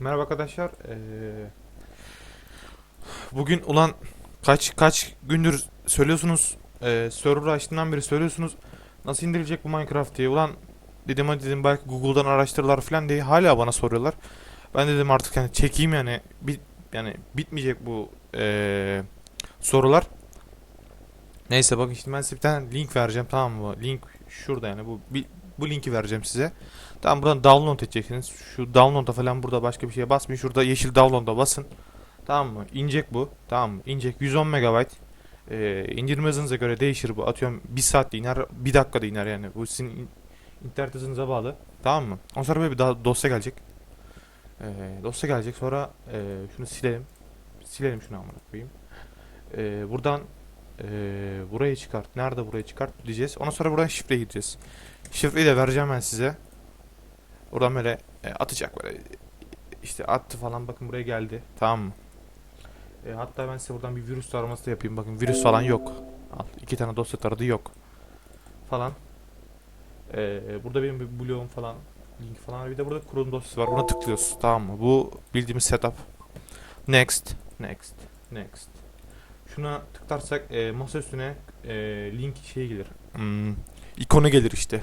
Merhaba arkadaşlar. Ee, bugün ulan kaç kaç gündür söylüyorsunuz e, server açtığından beri söylüyorsunuz nasıl indirilecek bu Minecraft diye. Ulan dedim hadi dedim belki Google'dan araştırırlar falan diye hala bana soruyorlar. Ben dedim artık yani çekeyim yani bit yani bitmeyecek bu e, sorular. Neyse bakın şimdi ben size bir tane link vereceğim tamam mı? Link şurada yani bu bu linki vereceğim size. Tamam buradan download edeceksiniz. Şu download'a falan burada başka bir şeye basmayın. Şurada yeşil download'a basın. Tamam mı? İnecek bu. Tamam mı? İnecek 110 MB. Ee, indirme hızınıza göre değişir bu. Atıyorum 1 saatte iner, 1 dakikada iner yani. Bu sizin in- internet hızınıza bağlı. Tamam mı? Ondan sonra böyle bir daha dosya gelecek. Ee, dosya gelecek. Sonra e, şunu silelim. Silelim şunu amına koyayım. Ee, buradan e, burayı çıkart. Nerede burayı çıkart diyeceğiz. Ondan sonra buradan şifre gideceğiz. Şifreyi de vereceğim ben size. Oradan böyle e, atacak böyle işte attı falan bakın buraya geldi tamam mı? E, hatta ben size buradan bir virüs taraması da yapayım bakın virüs falan yok. Al iki tane dosya taradı yok. Falan. E, burada benim bir bloğum falan link falan bir de burada kurulum dosyası var buna tıklıyoruz tamam mı? Bu bildiğimiz setup. Next, next, next. Şuna tıklarsak e, masa üstüne e, link şey gelir. Hmm, ikonu gelir işte.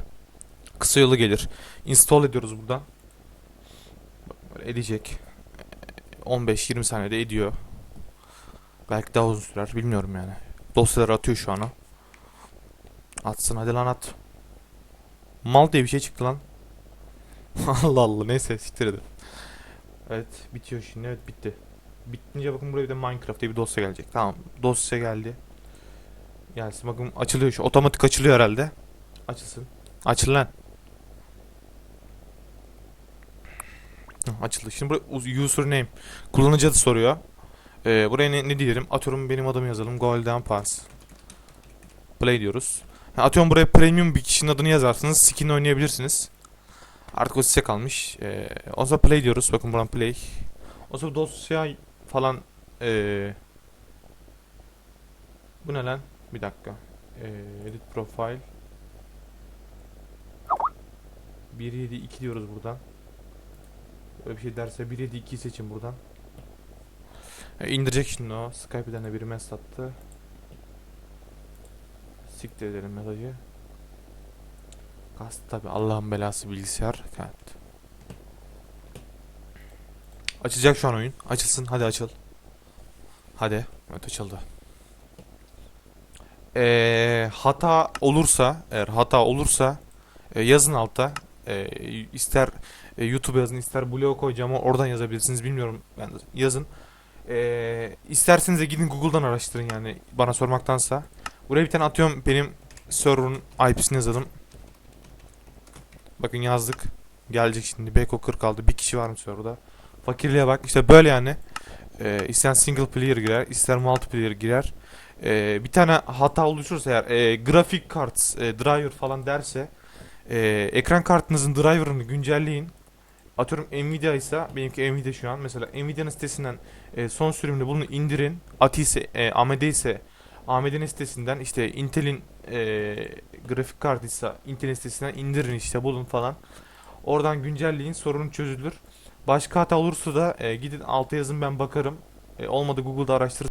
Kısa yolu gelir. Install ediyoruz buradan. Böyle edecek. 15-20 saniyede ediyor. Belki daha uzun sürer bilmiyorum yani. Dosyaları atıyor şu an o. Atsın hadi lan at. Mal diye bir şey çıktı lan. Allah Allah neyse siktir edin. Evet bitiyor şimdi evet bitti. Bitince bakın buraya bir de Minecraft diye bir dosya gelecek. Tamam dosya geldi. Gelsin bakın açılıyor şu otomatik açılıyor herhalde. Açılsın. Açıl lan. Açıldı. Şimdi buraya us- username kullanıcı adı soruyor. Ee, buraya ne, ne diyelim? Atıyorum benim adımı yazalım. Golden Pass. Play diyoruz. Atıyorum buraya premium bir kişinin adını yazarsınız. Skin oynayabilirsiniz. Artık o size kalmış. Ee, o zaman play diyoruz. Bakın buradan play. O zaman dosya falan ee, bu ne lan? Bir dakika. Ee, edit profile 172 diyoruz buradan. Öyle bir şey derse 172'yi seçin buradan. E, indirecek şimdi o. Skype'den de biri mesaj attı. Siktir edelim mesajı. Kast tabi Allah'ın belası bilgisayar. Evet. Açacak şu an oyun. Açılsın. Hadi açıl. Hadi. Evet açıldı. Ee, hata olursa, eğer hata olursa e, yazın alta. E, ister e, YouTube yazın, ister blog koyacağım oradan yazabilirsiniz. Bilmiyorum. Yani yazın. E, isterseniz de gidin Google'dan araştırın yani bana sormaktansa. Buraya bir tane atıyorum benim server'ın IP'sini yazalım. Bakın yazdık. Gelecek şimdi. Beko 46. Bir kişi var mı serverda? Fakirliğe bak. İşte böyle yani. E, isteyen single player girer, ister multiplayer girer. E, bir tane hata oluşursa eğer e, grafik kart, e, driver falan derse e, ekran kartınızın driver'ını güncelleyin. Atıyorum Nvidia ise benimki Nvidia şu an. Mesela Nvidia'nın sitesinden e, son sürümünde bunu indirin. ATI ise e, AMD ise AMD'nin sitesinden işte Intel'in e, grafik kartıysa Intel'in sitesinden indirin işte bulun falan. Oradan güncelleyin sorun çözülür. Başka hata olursa da e, gidin alta yazın ben bakarım. E, olmadı Google'da araştırın.